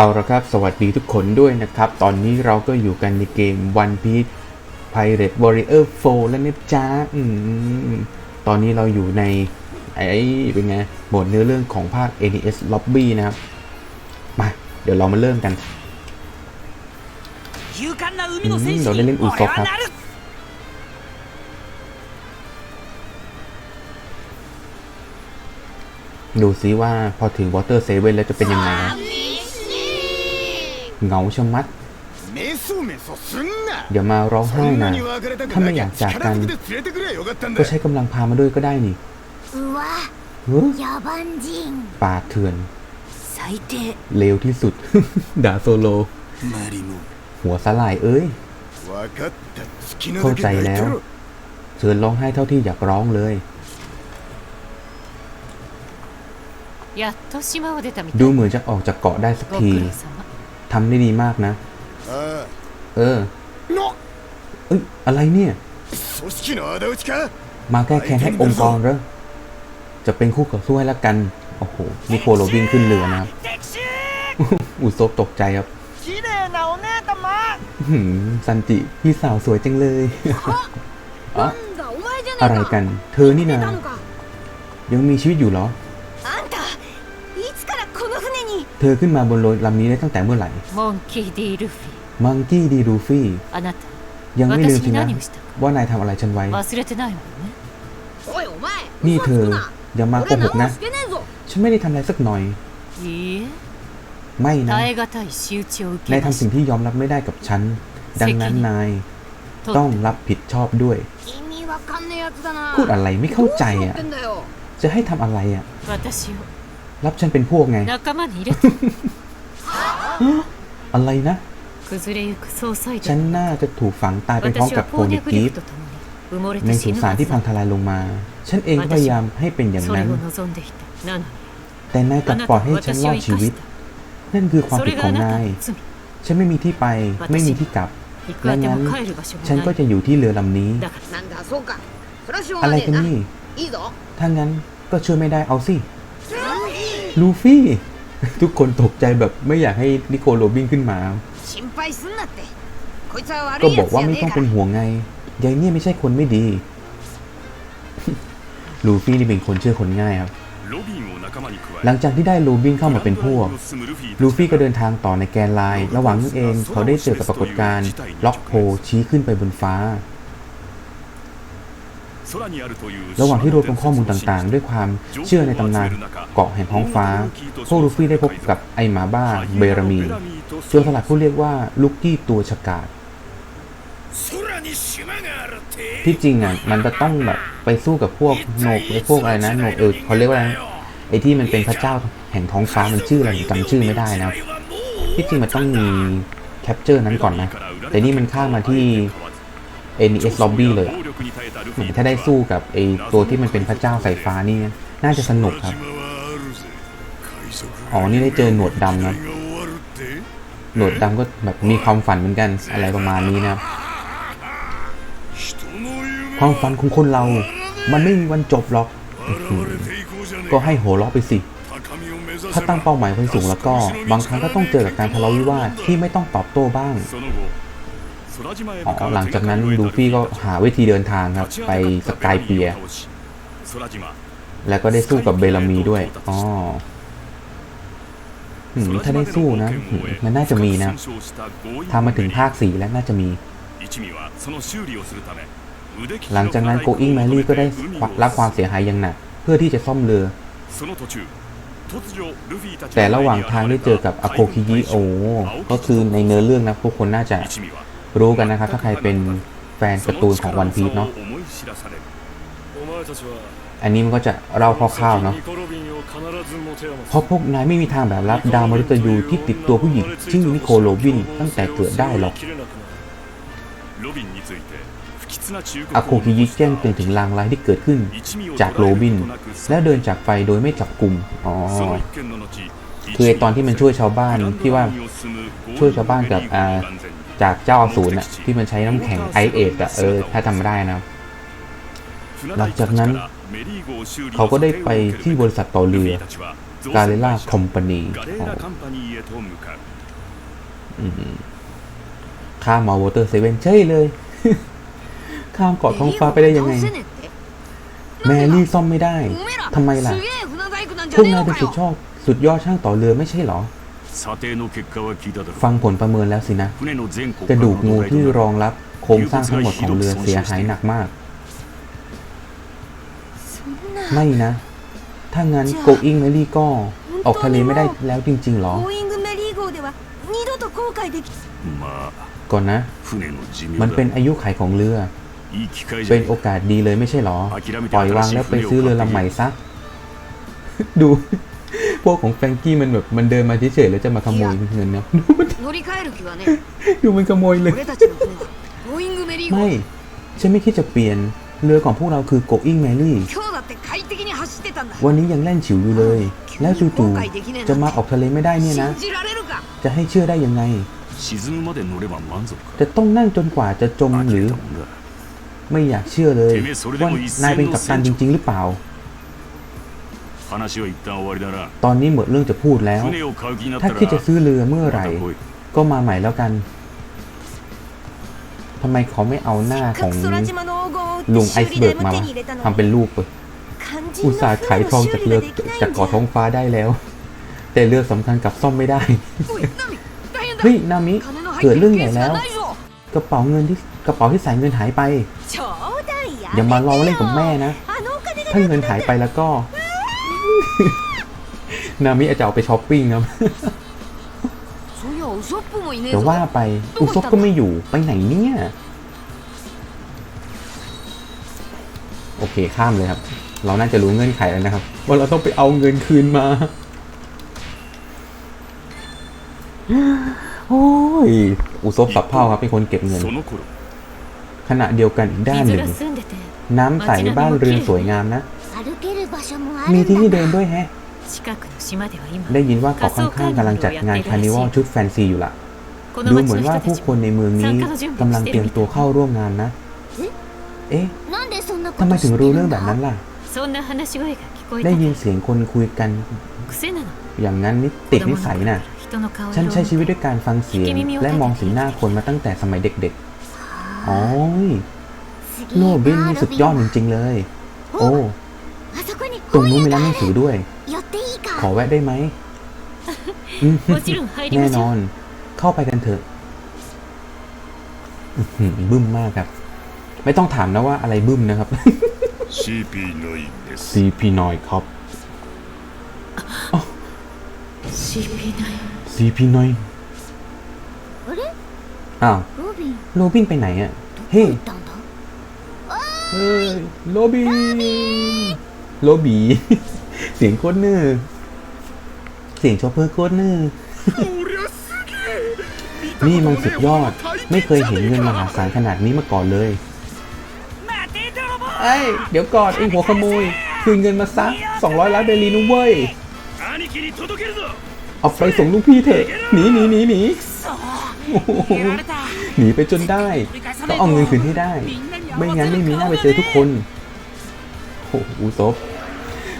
เอาละครับ สวัสดีทุกคนด้วยนะครับ ตอนนี้เราก็อยู่กันในเกม One Piece Pirate Warrior 4 แล้วนะจ๊ะตอนนี้เราอยู่ใน ไอ้เป็นไงบทเนื้อเรื่องของภาค NES Lobby นะครับ มา เดี๋ยวเรามาเริ่มกันเดี๋ยวเล่นอุซอกครับดูซิว่าพอถึง Water Seven แล้วจะเป็นยังไงนะ เหงาชะมัด เดี๋ยวมาร้องไห้นะถ้าไม่อยากจากกัน ก็ใช้กำลังพามาด้วยก็ได้นี่ป่าเถื่อนเลวที่สุด ด่าโซโล หัวสลายเอ้ย เข้าใจแล้ว เชิญร้องไห้เท่าที่อยากร้องเลยดูเหมือนจะออกจากเกาะได้สักที ทำได้ดีมากนะ เออเออนกเอ้ยอะไรเนี่ย มาแก้แค้นให้องค์กรเหรอจะเป็นคู่กับสู้ให้ละกัน โอ้โหนิโคโรบินขึ้นเรือนะครับ อุซบตกใจครับซันติพี่สาวสวยจังเลยอะอะไรกัน เธอนี่นะยังมีชีวิตอยู่เหรอ เธอขึ้นมาบนเรืลำนี้ได้ตั้งแต่เมื่อไหร่มังกี้ดีรูฟี่มังกี้ดีรูฟี่ยังไม่ลืมสินะ ว่านายทำอะไรฉันไว้ นี่เธออย่ามาโกหกนะ ฉันไม่ได้ทำอะไรสักหน่อย ไม่นะ นายทำสิ่งที่ยอมรับไม่ได้กับฉัน ดังนั้นนาย ต้องรับผิดชอบด้วย พูดอะไรไม่เข้าใจอะ จะให้ทำอะไรอะ รับฉันเป็นพวกไง 仲間に入れて อะไรนะ 崩れゆく総裁 ฉัน 団 น่าจะถูกฝังตายไปพร้อม 私 กับ は โพ ポー นิ ネグ กี リ ฟ フと共に埋もれ ใน て สุ 死ぬ สาน は ที่ ず พัง だ ทลายลงมา ฉันเองก็พยายามให้เป็นอย่าง それ นั้น を望んでいたなのに แต่นายกลั あ บ な ปล่อย た ให้ は ฉัน 私 ร を อด 生 ชี か วิ し ต た นั่นคือความ そ ผิด れ ข が อง あなた นา の ย 罪 ฉันไม่มีที่ไป ไม่มีที่กลับ 行くあても帰る場所 ฉัน が ก็ ない จะอยู่ที่เรือลำนี้ だから なんだそうかそれはしょう อะ が ไร ねえ กัน な นี่ いいぞ ถ้างั้นก็ช่วยไม่ได้เอาสิ ลูฟี่ ทุกคนตกใจแบบไม่อยากให้นิโคลโรบินขึ้นมา ก็บอกว่าไม่ต้องเป็นห่วงไงยายเนี่ยไม่ใช่คนไม่ดี ลูฟี่นี่เป็นคนเชื่อคนง่ายครับ หลังจากที่ได้ลูบินเข้ามาเป็นพวก ลูฟี่ก็เดินทางต่อในแกนไลน์ระหว่างนั้นเองเขาได้เจอกับปรากฏการณ์ล็อกโพชี้ขึ้นไปบนฟ้า ระหว่างที่รวบรวมข้อมูลต่างๆ ด้วยความเชื่อในตำนานเกาะแห่งท้องฟ้าโคกลูฟี่ได้พบกับไอหมาบ้าเบรามีโจนสลัดผู้เรียกว่าลุกกี้ตัวฉกาดที่จริงอะมันจะต้องแบบไปสู้กับพวกโนกไอพวกอะไรนะโนกเออเขาเรียกว่าอะไรไอที่มันเป็นพระเจ้าแห่งท้องฟ้ามันชื่ออะไรจำชื่อไม่ได้นะที่จริงมันต้องมีแคปเจอร์นั้นก่อนนะ แต่นี่มันข้ามาที่ เอ็นีสล็อบบี้เลยถ้าได้สู้กับไอตัวที่มันเป็นพระเจ้าสายฟ้านี่ น่าจะสนุกครับ อ๋อ นี่ได้เจอหนวดดำนะหนวดดำก็แบบมีความฝันเหมือนกันอะไรประมาณนี้นะความฝันของคนเรา มันไม่มีวันจบหรอก ก็ให้โหล้อไปสิ ถ้าตั้งเป้าหมายไว้สูงแล้วก็ บางครั้งก็ต้องเจอกับการทะเลาะวิวาทที่ไม่ต้องตอบโต้บ้าง อ๋อหลังจากนั้นดูฟี่ก็หาวิธีเดินทางครับ ไปสกายเปีย แล้วก็ได้สู้กับเบลามีด้วยอ๋อถ้าได้สู้นะ มันน่าจะมีนะทำมาถึงภาคสี่แล้วน่าจะมี หลังจากนั้นโกอิงแมรี่ก็ได้รับความเสียหายอย่างหนัก เพื่อที่จะซ่อมเรือ แต่ระหว่างทางได้เจอกับอโคคิยิโอ ก็คือในเนื้อเรื่องนะทุกคนน่าจะ รู้กันนะครับ ถ้าใครเป็นแฟนการ์ตูนของวันพี e เนาะอันนี้มันก็จะเล่าคร่าวๆเนาะเพราะพวกนายไม่มีทางแบบรับดาวมฤตยูที่ติดตัวผู้หญิงชื่อนิโคโรบินตั้งแต่เกิดได้หรอกอาโคคิยิแจ้งเตือนถึงลางร้ายที่เกิดขึ้นจากโรบิน และเดินจากไปโดยไม่จับกลุ่มอ๋อคือตอนที่มันช่วยชาวบ้านที่ว่าช่วยชาวบ้านกับอ่า จากเจ้าอสูรน่ะที่มันใช้น้ำแข็งไอเอทอะเออถ้าทำได้นะหลังจากนั้นเขาก็ได้ไปที่บริษัทต่อเรือกาเรล่าคอมพานีข้ามมาวอเตอร์เซเว่นใช่เลย ข้ามเกาะท้องฟ้าไปได้ยังไง แมรี่ซ่อมไม่ได้ทำไมล่ะ พวกนายเป็นสุดชอบ สุดยอดช่างต่อเรือไม่ใช่หรอ ฟังผลประเมินแล้วสินะจะดูกงูที่รองรับโครงสร้างทั้งหมดของเรือเสียหายหนักมาก ไม่นะ ถ้างั้นโกอิงเมลี่ก็ออกทะเลไม่ได้แล้วจริงๆหรอก่อนนะ มันเป็นอายุขัยของเรือ เป็นโอกาสดีเลยไม่ใช่หรอ ปล่อยวางแล้วไปซื้อเรือลำใหม่ซะ ดู พวกของแฟงกี้มันแบบมันเดินมาเฉยๆแล้วจะมาขโมยเงินนะดูมันดูมันขโมยเลย ไม่ฉันไม่คิดจะเปลี่ยนเรือของพวกเราคือ Going Mary วันนี้ยังแล่นฉิวอยู่เลย แล้วจู่ๆจะมาออกทะเลไม่ได้เนี่ยนะ จะให้เชื่อได้ยังไง จะต้องนั่งจนกว่าจะจมหรือ ไม่อยากเชื่อเลยว่านายเป็นกัปตันจริง ๆ หรือเปล่า ตอนนี้หมดเรื่องจะพูดแล้ว ถ้าคิดจะซื้อเรือเมื่อไหร่ ก็มาใหม่แล้วกันทำไมเขาไม่เอาหน้าของลุงไอซ์เบิร์กมาทำเป็นรูปเอุตส่าห์ขายทองจากเรือจากเกาะท้องฟ้าได้แล้ว แต่เรือสำคัญกับซ่อมไม่ได้ เฮ้ย นามิ เกิดเรื่องใหญ่แล้ว กระเป๋าเงินที่กระเป๋าที่ใส่เงินหายไป อย่ามาล้อเล่นกับแม่นะ ถ้าเงินหายไปแล้วก็ นามิอาจจะเอาไปช้อปปิ้งครับเดี๋ว่าไปอุซบก็ไม่อยู่ไปไหนเนี่ย โอเคข้ามเลยครับ เราน่าจะรู้เงื่อนไขแล้วนะครับ ว่าเราต้องไปเอาเงินคืนมา โอ้ย อุซบสับเพ่าครับเป็นคนเก็บเงิน ขณะเดียวกันอีกด้านหนึ่ง น้ำใสบ้านเรือนสวยงามนะ มีที่ที่เดินด้วยแฮะ ได้ยินว่าเกาะข้างๆกำลังจัดงานคาร์นิวัลชุดแฟนซีอยู่ละดูเหมือนว่าผู้คนในเมืองนี้กำลังเตรียมตัวเข้าร่วมงานนะ เอ๊ะทำไมถึงรู้เรื่องแบบนั้นล่ะ ได้ยินเสียงคนคุยกัน อย่างนั้นนิติดนิสัยน่ะ ฉันใช้ชีวิตด้วยการฟังเสียง และมองสีหน้าคนมาตั้งแต่สมัยเด็กๆ อ๋อโนบินนี่สุดยอดจริงๆเลย โอ้ ตรงนู้นมีร้านหนังสือด้วย ขอแวะได้ไหม แน่นอน เข้าไปกันเถอะบึ้มมากครับ ไม่ต้องถามนะว่าอะไรบึ้มนะครับ CP น้อย CP น้อยครับ CP น้อย CP น้อยอ้าวโรบินไปไหนอะ เฮ้ยฮ้โรบิน โลบี เสียงโคตรนื้อเสียงชอเปอร์โคตรนื้อนี่มันสุดยอด ไม่เคยเห็นเงินมหาศาลขนาดนี้มาก่อนเลยเอ้ยเดี๋ยวก่อนไอหัวขโมย คืนเงินมาซะ 200 ล้านเบลีนุ้เว้ย เอาไปส่งลูกพี่เถอะ หนีหนีหนีหนีหนีไปจนได้ ต้องเอาเงินคืนให้ได้ ไม่งั้นไม่มีหน้าไปเจอทุกคน โอ้โหซบ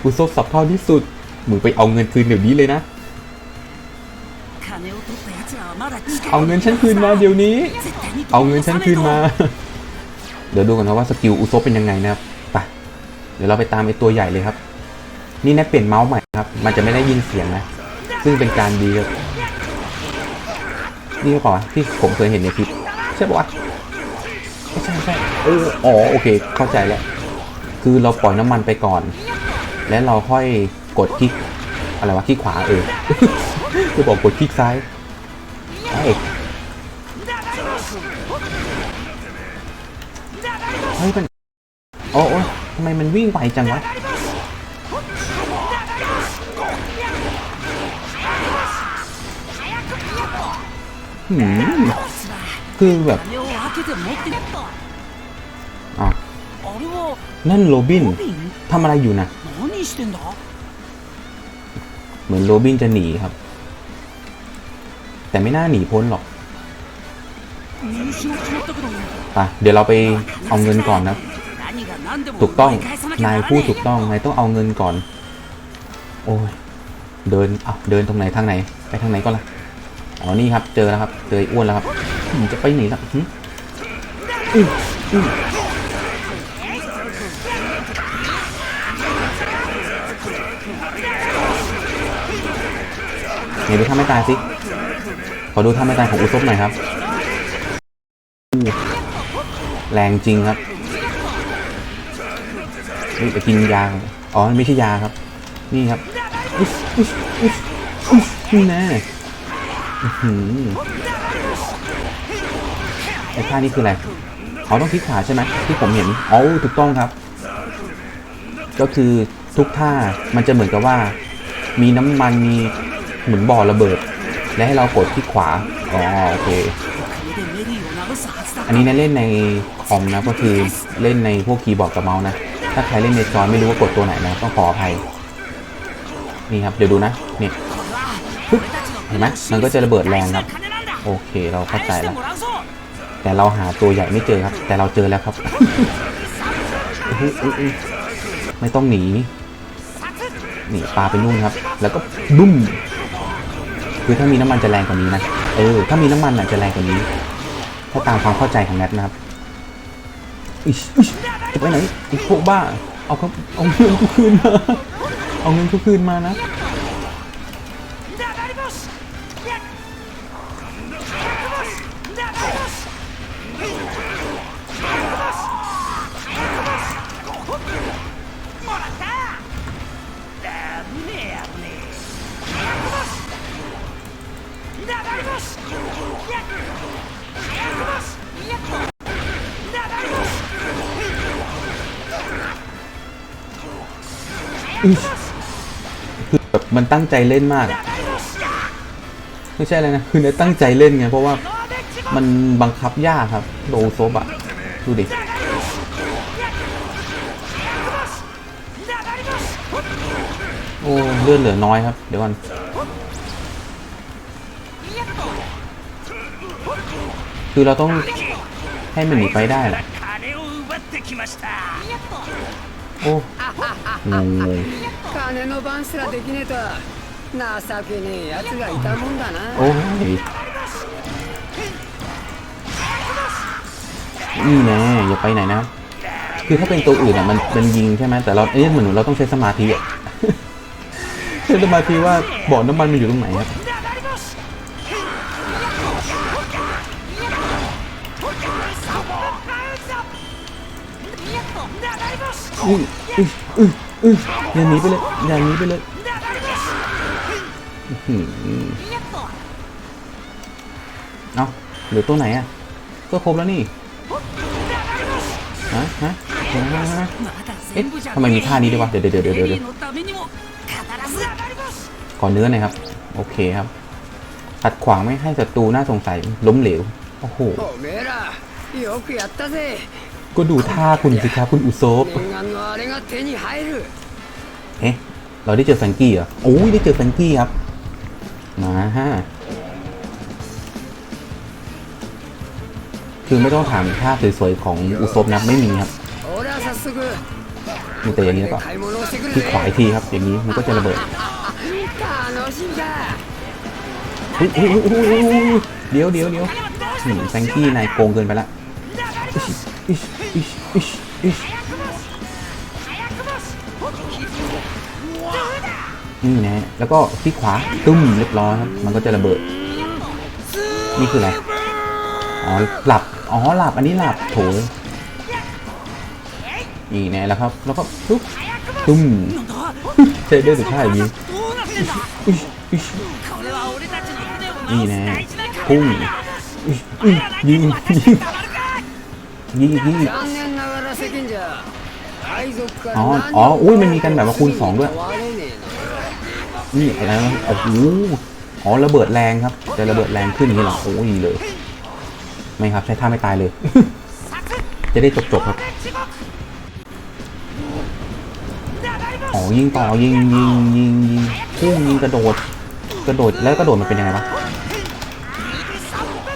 อุโซ่สับเท่าที่สุดมึงไปเอาเงินคืนเดี๋ยวนี้เลยนะ เอาเงินฉันคืนมาเดี๋ยวนี้ เอาเงินฉันคืนมา เดี๋ยวดูกันนะว่าสกิลอุโซเป็นยังไงนะครับไปเดี๋ยวเราไปตามไอตัวใหญ่เลยครับ นี่นะเปลี่ยนเมาส์ใหม่ครับ มันจะไม่ได้ยินเสียงนะ ซึ่งเป็นการดีครับนี่ก็ป่ะที่ผมเคยเห็นในคลิปใช่ป่ะใช่ใช่เอออ๋อโอเค เข้าใจแล้ว คือเราปล่อยน้ำมันไปก่อน และเราค่อยกดคลิกอะไรวะคลิกขวาเออจะบอกกดคลิกซ้ายไอ้เฮ้ยมันโอ้โอ้ทำไมมันวิ่งไวจังวะหืมคือแบบ นั่นโรบินทำอะไรอยู่นะเหมือนโรบินจะหนีครับ แต่ไม่น่าหนีพ้นหรอกปะเดี๋ยวเราไปเอาเงินก่อนนะ ถูกต้อง นายผู้ถูกต้อง นายต้องเอาเงินก่อน โอ้ย เดินอะเดินตรงไหนทางไหน ไปทางไหนก็ละอ๋อ นี่ครับ เจอแล้วครับ เจออ้วนแล้วครับจะไปไหนละอืมอืม ไหนดูท่าไม่ตายสิ ขอดูท่าไม่ตายของอุซบหน่อยครับ แรงจริงครับนี่ไปกินยา อ๋อ ไม่ใช่ยาครับ นี่ครับอุ๊ยอุ๊ยอุ๊ยอุ๊ยนี่แน่อือหือไอ้ท่านี้คืออะไรเขาต้องคลิกขวาใช่ไหมที่ผมเห็นอ๋อถูกต้องครับ ก็คือทุกท่ามันจะเหมือนกับว่า มีน้ำมันมี เหมือนบ่อระเบิด และให้เรากดที่ขวา อ๋อโอเค อันนี้นะเล่นในคอมนะก็คือเล่นในพวกคีย์บอร์ดกับเมาส์นะ ถ้าใครเล่นในจอไม่รู้ว่ากดตัวไหนนะต้องขออภัย นี่ครับเดี๋ยวดูนะเนี่ยเห็นไหมมันก็จะระเบิดแรงครับ โอเคเราเข้าใจแล้ว แต่เราหาตัวใหญ่ไม่เจอครับ แต่เราเจอแล้วครับ ไม่ต้องหนีนี่ปลาไปนู่นครับ แล้วก็ดุ้ม คือถ้ามีน้ำมันจะแรงกว่านี้นะเออถ้ามีน้ำมันอะจะแรงกว่านี้ถ้าตามความเข้าใจของแนทนะครับอิชอิชจะไปไหนไอ้พวกบ้าเอาเขาเอาเงินกูคืนมาเอาเงินกูคืนมานะ คือแบบมันตั้งใจเล่นมากไม่ใช่อะไรนะ คือเนี่ยตั้งใจเล่นไง เพราะว่ามันบังคับยากครับ โดโซบะดูดิ โอ้ เลือดเหลือน้อยครับ เดี๋ยวก่อน คือเราต้องให้มันหนีไปได้หรอโอ้งโอ้ยนี่แน่อย่าไปไหนนะ คือถ้าเป็นตัวอื่นอะมันมันยิงใช่ไหมแต่เราเนี่ยเหมือนเราต้องใช้สมาธิอะใช้สมาธิว่าบ่อน้ำมันมันอยู่ตรงไหนครับ อุ้ยอุ้ยอุ้ยอุ้ยอย่าหนีไปเลยอย่าหนีไปเลยเอาเหลือตัวไหนอะ ก็ครบแล้วนี่ฮะฮะเอ๊ะทำไมมีท่านี้ด้วยวะ เดี๋ยวเดี๋ยวเดี๋ยวเดี๋ยวก่อนเนื้อนะครับ โอเคครับขัดขวางไม่ให้ศัตรูน่าสงสัยล้มเหลว โอ้โห よくやったぜ ก็ดูท่าคุณสิครับคุณอุโซฟ 念願のあれが手に入る เอ๊ะ เราได้เจอแฟรงกี้เหรอ โอ้ยได้เจอแฟรงกี้ครับ มาฮะ คือไม่ต้องถามท่าสวยๆของอุซบนะไม่มีครับ 俺は早速 มีแต่อย่างนี้ で แล้วก็ 買い物をしてくる ที่ ぜ ขวาอีกทีครับ อย่างนี้มันก็จะระเบิด 楽しみだ อุ๊ยอุ๊ยอุ๊ยอุ๊ยอุ๊ยอุ๊ยเดี๋ยวเดี๋ยวเดี๋ยวหืมแฟรงกี้นายโกงเกินไปละ อิชอิชอิชอิชนี่นะ แล้วก็ที่ขวาตุ้มเรียบร้อยครับ มันก็จะระเบิด นี่คืออะไร อ๋อ หลับ อ๋อ หลับ อันนี้หลับ โถนี่แน่แล้วครับ แล้วก็ปุ๊บตุ้ม なんだ ใช้ได้สุดท้ายอย่างนี้ どうなってんだ อิชอิช これは俺たちの船を นี่ 直す แน่ 大事な พุ่งอิชอิชยิงยิง たまるか ยี่ยี่อ๋อ อ๋อ อุ้ย มันมีกันแบบว่าคูณสองด้วย นี่อะไรโอ้โหอ๋อ ระเบิดแรงครับ จะระเบิดแรงขึ้นนี่หรอ โอ้ยเลย ไม่ครับ ใช้ท่าไม่ตายเลย จะได้จบๆครับ อ๋อ ยิงต่อ ยิงยิงยิงยิงพุ่งยิงกระโดด กระโดด แล้วกระโดดมันเป็นยังไงวะ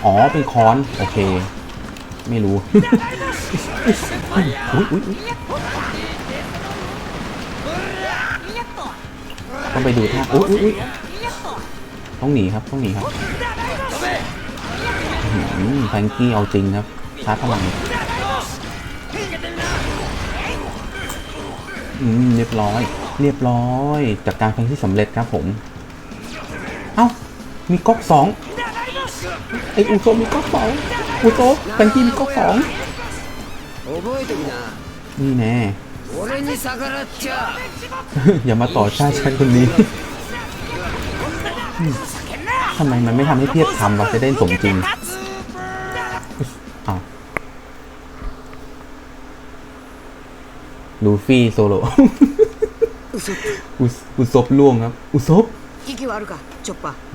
อ๋อ เป็นคอน โอเค ไม่รู้ต้องไปดูท่าอุ้ยอุ้ยต้องหนีครับต้องหนีครับแฟงกี้เอาจริงครับชาร์จพลังอืมเรียบร้อย เรียบร้อยจากการแฟรงกี้สำเร็จครับผม เอ้า มีก๊อกสองไออุโซมีก๊อกสอง กูโตตันที่มีก็สองนี่แน่อย่ามาต่อชาติฉันคนนี้ทำไมมันไม่ทำให้เทียบทำวะจะได้สมจริงเอาลูฟี่โซโลอุซบล่วงครับ อุซบ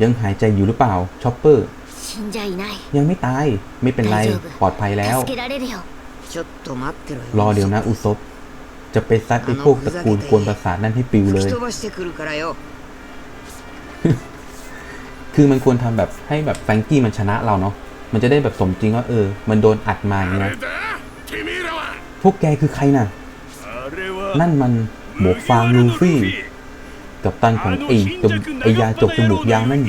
ยังหายใจอยู่หรือเปล่า ชอปเปอร์ ยังไม่ตายไม่เป็นไรปลอดภัยแล้ว รอเดี๋ยวนะอุซบจะไปซัดไอ้พวกตระกูลกวนประสาทนั่นให้ปิวเลย คือมันควรทำแบบให้แบบแฟงกี้มันชนะเราเนาะ มันจะได้แบบสมจริงว่าเออ มันโดนอัดมาเนี่ยพวกแกคือใครน่ะ นั่นมันหมวกฟางลูฟี่ กับตันของไอ้ไอยาจกจมูกยาวนั่น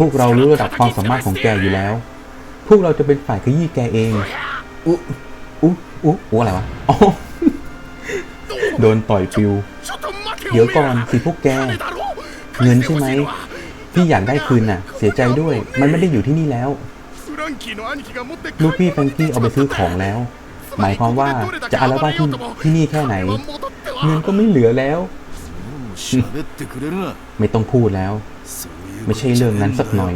พวกเรารู้ระดับความสามารถของแกอยู่แล้ว พวกเราจะเป็นฝ่ายขยี้แกเองอุ๊อุ๊อุ๊อุ๊อะไรวะอ๋อโดนต่อยปิว เดี๋ยวก่อนสิพวกแก เงินใช่ไหมพี่อยากได้คืนน่ะ เสียใจด้วย มันไม่ได้อยู่ที่นี่แล้ว ลูกพี่แฟรงกี้เอาไปซื้อของแล้ว หมายความว่าจะอารวาสที่ที่นี่แค่ไหน เงินก็ไม่เหลือแล้ว ไม่ต้องพูดแล้ว ไม่ใช่เรื่องนั้นสักหน่อย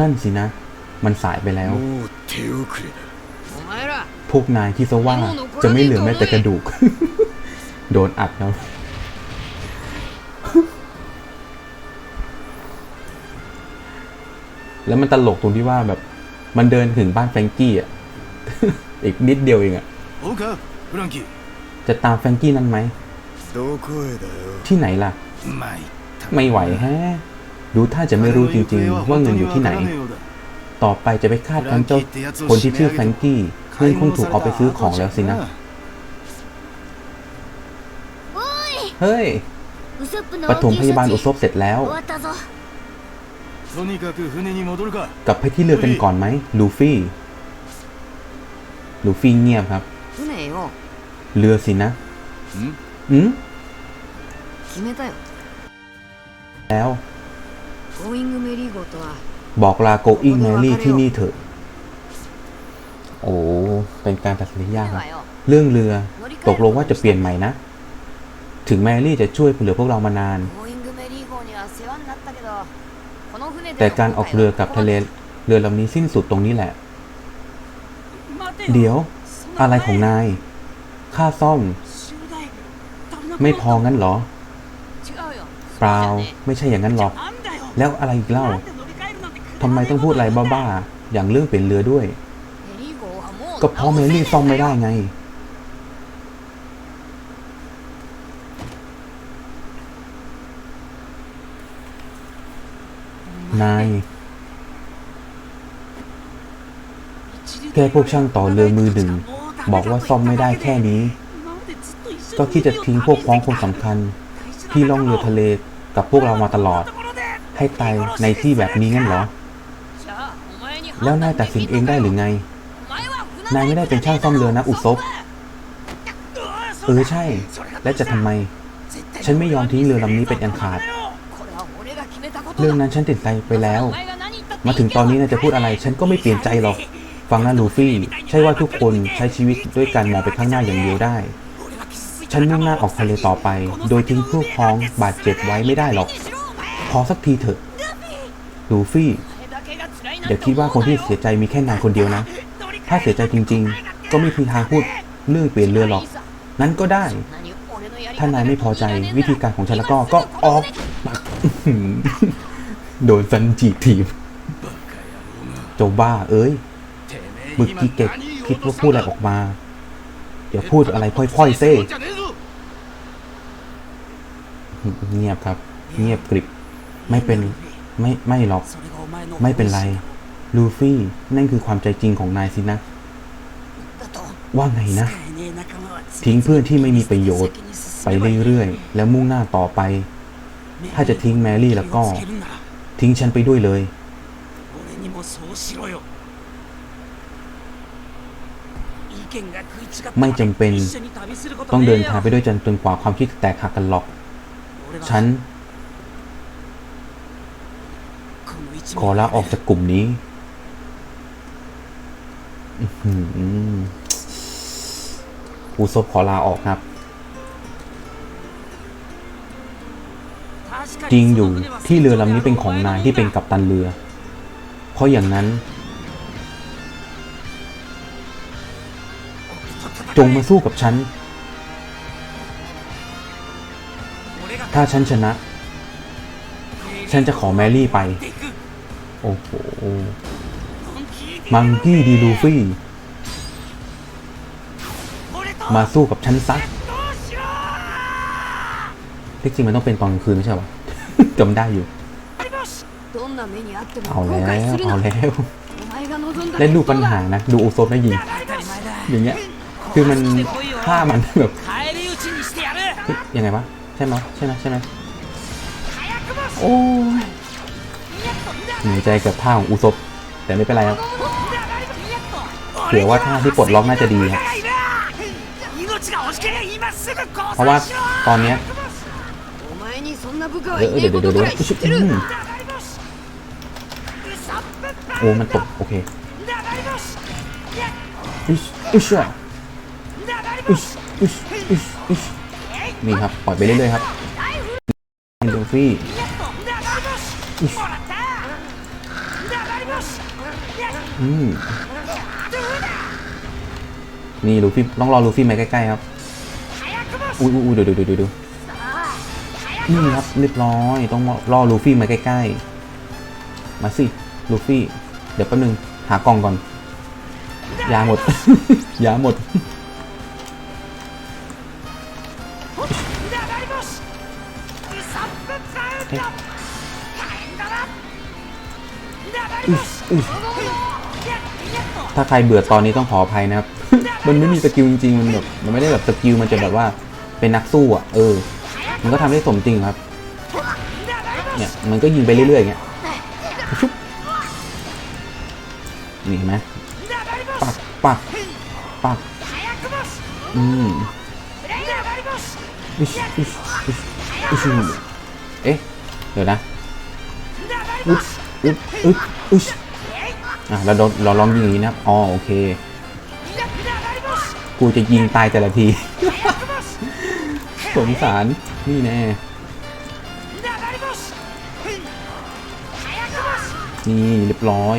นั่นสินะ มันสายไปแล้ว พวกนายที่สว่าจะไม่เหลือแม้แต่กระดูก โดนอัดแล้ว แล้วมันตลกตรงที่ว่าแบบ มันเดินถึงบ้านแฟงกี้อะ อีกนิดเดียวเองอะ จะตามแฟงกี้นั้นไหม ที่ไหนล่ะ ไม่ไหวแฮะ ดูท่าจะไม่รู้จริงๆ ว่าเงินอยู่ที่ไหน ต่อไปจะไปคาดทั้เจ้าคนที่ชื่อแฟรงกี้เงินคงถูกเอาไปซื้อของแล้วสินะ เฮ้ยปฐมพยาบาลอุซบเสร็จแล้ว กลับไปที่เรือกันก่อนไหมลูฟี่ ลูฟี่เงียบครับ เรือสินะอืมแล้ว บอกลาโกอิงเมรี่ที่นี่เถอะ โอ้ เป็นการตัดสินที่ยากครับ เรื่องเรือตกลงว่าจะเปลี่ยนใหม่นะ ถึงแมรี่จะช่วยเหลือพวกเรามานาน แต่การออกเรือกับทะเลเรือลำนี้สิ้นสุดตรงนี้แหละ เดี๋ยว อะไรของนาย ค่าซ่อม ไม่พองั้นเหรอ เปล่า ไม่ใช่อย่างนั้นหรอก แล้วอะไรอีกเล่าทำไมต้องพูดอะไรบ้าๆ อย่างเรื่องเปลี่ยนเรือด้วย ก็เพราะเมลี่ซ่อมไม่ได้ไง นาย แค่พวกช่างต่อเรือมือหนึ่ง บอกว่าซ่อมไม่ได้แค่นี้ ก็คิดจะทิ้งพวกพ้องคนสำคัญ ที่ล่องเรือทะเลกับพวกเรามาตลอด ให้ตายในที่แบบนี้งั้นเหรอ แล้วนายตัดสินเองได้หรือไง นายไม่ได้เป็นช่างซ่อมเรือนะอุซบเออใช่ และจะทำไม ฉันไม่ยอมทิ้งเรือลำนี้เป็นอันขาด เรื่องนั้นฉันติดใจไปแล้ว มาถึงตอนนี้นายจะพูดอะไร ฉันก็ไม่เปลี่ยนใจหรอก ฟังนะลูฟี่ ใช่ว่าทุกคนใช้ชีวิตด้วยการมองไปข้างหน้าอย่างเดียวได้ ฉันมุ่งหน้าออกทะเลต่อไป โดยทิ้งพวกพ้องบาดเจ็บไว้ไม่ได้หรอก พอสักทีเถอะลูฟี่อย่าคิดว่าคนที่เสียใจมีแค่นายคนเดียวนะ ถ้าเสียใจจริง ๆ ก็ไม่มีทางพูดเรื่องเปลี่ยนเรือหรอก นั้นก็ได้ ถ้านายไม่พอใจวิธีการของฉันแล้วก็ก็ออกปักโดนซันจีทีมเจ้าบ้าเอ้ยบึกกี้เก็กคิดว่าพูดอะไรออกมา เดี๋ยวพูดอะไรพ่อยๆเซ่เงียบครับ เงียบกริบ ไม่เป็นไม่ไม่หรอก ไม่เป็นไร ลูฟี่ นั่นคือความใจจริงของนายสินะ ว่าไงนะ ทิ้งเพื่อนที่ไม่มีประโยชน์ ไปเรื่อยๆ แล้วมุ่งหน้าต่อไป ถ้าจะทิ้งแมรี่แล้วก็ ทิ้งฉันไปด้วยเลย ไม่จำเป็น ต้องเดินทางไปด้วยจนจนกว่าความคิดแตกหักกันหรอก ฉัน ขอลาออกจากกลุ่มนี้อื้อหืออุซบขอลาออกครับ จริงอยู่ที่เรือลำนี้เป็นของนายที่เป็นกัปตันเรือ เพราะอย่างนั้น จงมาสู้กับฉัน ถ้าฉันชนะ ฉันจะขอแมรี่ไป โอ้โห มังกี้ดีลูฟี่ มาสู้กับฉันซักที่จริงมันต้องเป็นตอนกลางคืนไม่ใช่หรอจำได้อยู่ เอาแล้ว เอาแล้ว เล่นดูปัญหานะ ดูโอโซนได้ยิง อย่างเงี้ย คือมันฆ่ามันแบบยังไงวะ ใช่ไหมใช่ไหมใช่ไหมโอ้ หนื่อยใจกับท่าของอุซบแต่ไม่เป็นไรครับเผื่อว่าท่าที่ปลดล็อกน่าจะดีครับเพราะว่าตอนเนี้ยเดี๋ยวเดี๋ยวเดี๋ยวเดี๋ยวโอ้มันตกโอเคอิชอิชอิชอิชอิอิชนี่ครับปล่อยไปเรื่อยๆครับเดลฟี่ นี่ลูฟี่ต้องรอลูฟี่มาใกล้ๆครับ อุ้ยอุ้ยเดี๋ยวเดี๋ยวเดี๋ยวเดี๋ยวนี่ครับเรียบร้อยต้องรอลูฟี่มาใกล้ๆ มาสิลูฟี่ เดี๋ยวแป๊บนึงหากล่องก่อน ยาหมด ยาหมด ถ้าใครเบื่อตอนนี้ต้องขออภัยนะครับ มันไม่มีสกิลจริงๆ มันแบบมันไม่ได้แบบสกิลมันจะแบบว่าเป็นนักสู้อะ เออ มันก็ทำได้สมจริงครับ เนี่ยมันก็ยิงไปเรื่อยๆอย่างเงี้ยชุบนี่เห็นไหมปักปักปักอืมอิชอิชอิชอิชเอ๊ะ เดี๋ยวนะอึดอึดอึดอึช อะเราเราลองยิงอย่างนี้นะอ๋อโอเค กูจะยิงตายแต่ละที สงสาร นี่แน่ นี่เรียบร้อย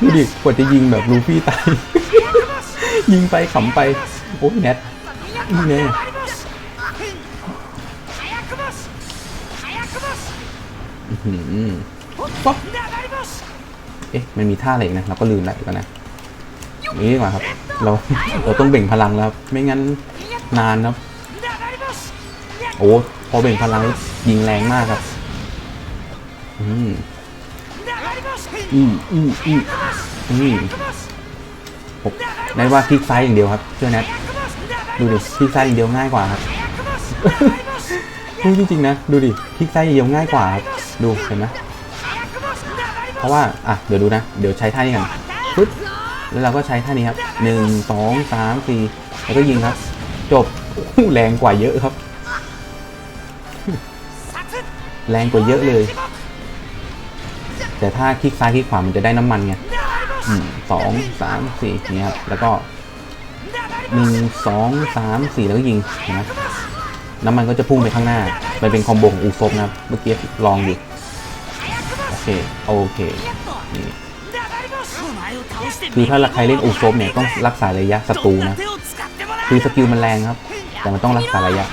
ดูดิกว่าจะยิงแบบลูฟี่ตาย ยิงไปขำไป โอ้ยแนทนี่แน่อื้อป อกเอ๊ะมันมีท่าอะไรนะเราก็ลืมแล้วกันนะนี่ดีกว่าครับ เราเราต้องเบ่งพลังแล้วครับไม่งั้นนานครับ โอ้พอเบ่งพลังแล้วยิงแรงมากครับ อืมอืมอืมอืมอืมผมได้ว่าคลิกซ้ายอย่างเดียวครับเชื่อแนทดูดิคลิกซ้ายอย่างเดียวง่ายกว่าครับพูดจริงๆนะ ดูดิคลิกซ้ายอย่างเดียวง่ายกว่าครับดูเห็นไหม ราะว่าอะเดี๋ยวดูนะ เดี๋ยวใช้ท่านี้กันปึ๊บแล้วเราก็ใช้ท่านี้ครับหนึ่งสองสามสี่แล้วก็ยิงครับ จบแรงกว่าเยอะครับ แรงกว่าเยอะเลย แต่ถ้าคลิกซ้ายคลิกขวามันจะได้น้ำมันไงอืมสองสามสี่อย่ครับแล้วก็หนึ่งสองสามสี่แล้วก็ยิงนไหมน้ำมันก็จะพุ่งไปข้างหน้ามันเป็นคอมโบของอูซบนะครับ เมื่อกี้ลองอยู่ คโอเคนี่คือถ้าใครเล่นอุซบเนี่ยต้องรักษาระยะศัตรูนะคือสกิลมันแรงครับ แต่มันต้องรักษาระยะ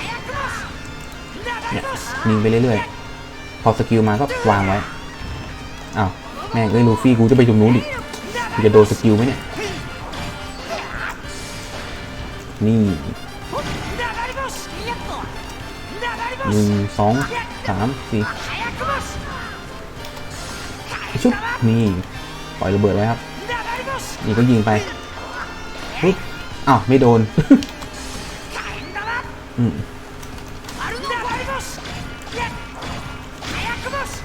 เนี่ยยิงไปเรื่อยๆ พอสกิลมาก็วางไว้อ้าวแม่งเอ้ยลูฟี่กูจะไปตรนู้นดิจะโดนสกิลไหมเนี่ย นี่หนึ่งสองสามสี่ ชุบนี่ปล่อยระเบิดแล้วครับ นี่ก็ยิงไปอ้าวไม่โดนอืม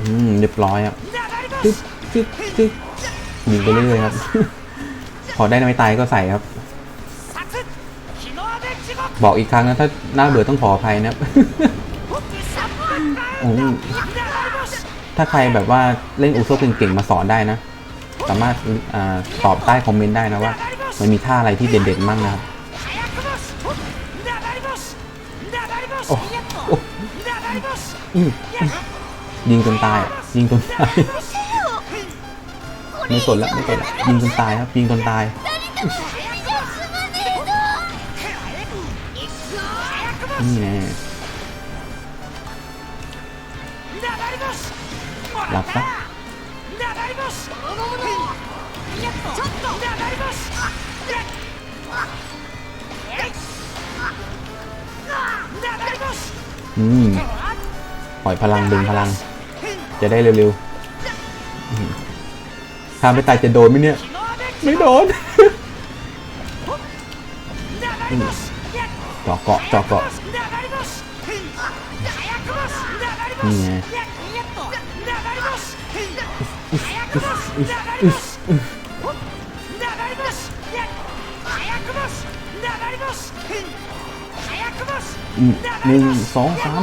อืมเรียบร้อยครับตึ๊บตึ๊บตึ๊บยิงไปเรื่อยครับ พอได้ไม่ตายก็ใส่ครับ บอกอีกครั้งนะถ้าหน้าเบื่อต้องขออภัยนะครับโอ้ ถ้าใครแบบว่าเล่นอุโซเก่งๆมาสอนได้นะ สามารถอตอบใต้คอมเมนต์ได้นะว่า มันมีท่าอะไรที่เด่นๆมั่งนะครับยิงจนตาย ยิงจนตาย ไม่สนล้วไม่สนละยิงจนตายครับ ยิงจนตายนี่แน่ หลับนะอืมปล่อยพลังดึงพลัง จะได้เร็วๆ ถ้าไม่ตายจะโดนไหมเนี่ย ไม่โดนจ่อเกาะจ่อเกาะนี่ไง หนึ่งสองสาม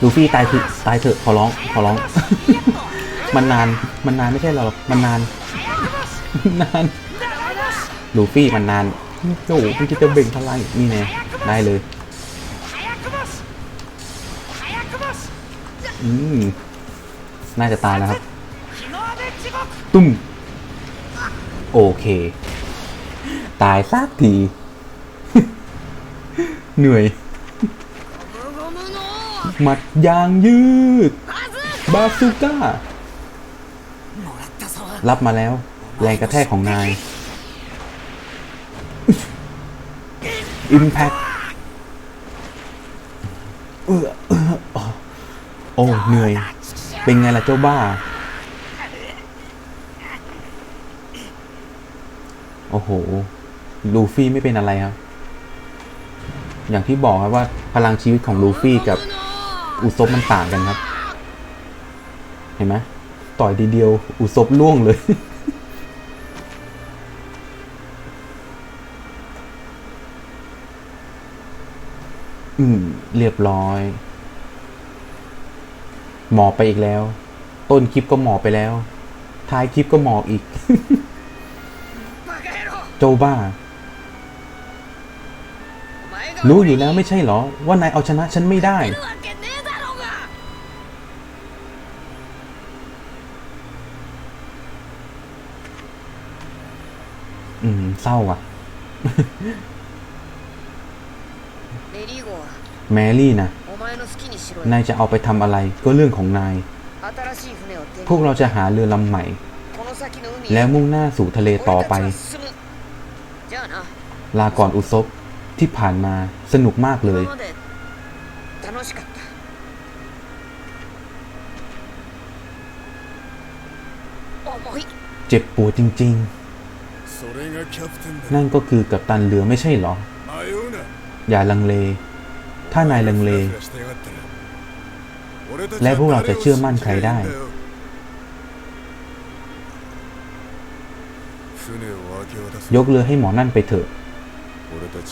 ลูฟี่ตายคือตายเถอะขอร้องขอร้อง มันนานมันนานไม่ใช่เหรอมันนานนานลูฟี่มันนานโอ้โหมันจะจะเบ่งพลังนี่แน่ได้เลยอืม น่าจะตายแล้วครับ ตุ้ม โอเค ตายสักที เหนื่อย หมัดยางยืด บาซูก้า รับมาแล้ว แรงกระแทกของนาย อิมแพคเออเอออ๋อโอ้ เหนื่อย เป็นไงล่ะเจ้าบ้า โอ้โห ลูฟี่ไม่เป็นอะไรครับ อย่างที่บอกครับว่าพลังชีวิตของลูฟี่กับอุซบมันต่างกันครับ เห็นไหมต่อยทีเดียว อุซบล่วงเลย อืม เรียบร้อย หมอบไปอีกแล้ว ต้นคลิปก็หมอบไปแล้ว ท้ายคลิปก็หมอบอีก โจบ้า รู้อยู่แล้วไม่ใช่เหรอ ว่านายเอาชนะฉันไม่ได้ อืม เศร้าอะ แมรี่นะ นายจะเอาไปทำอะไรก็เรื่องของนาย พวกเราจะหาเรือลำใหม่ แล้วมุ่งหน้าสู่ทะเลต่อไป ลาก่อนอุซบที่ผ่านมาสนุกมากเลยเจ็บปวดจริง ๆ นั่นก็คือกัปตันเรือไม่ใช่หรอ อย่าลังเล ถ้านายลังเล และพวกเราจะเชื่อมั่นใครได้ ยกเรือให้หมอนั่นไปเถอะ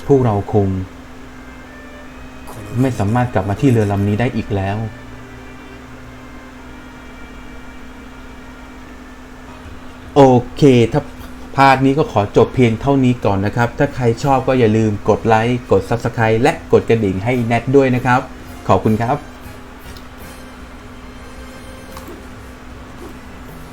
พวกเราคง ไม่สามารถกลับมาที่เรือลำนี้ได้อีกแล้ว โอเคถ้า พาร์ทนี้ก็ขอจบเพียงเท่านี้ก่อนนะครับ ถ้าใครชอบก็อย่าลืมกดไลค์ กด Subscribe และกดกระดิ่งให้แนทด้วยนะครับ ขอบคุณครับ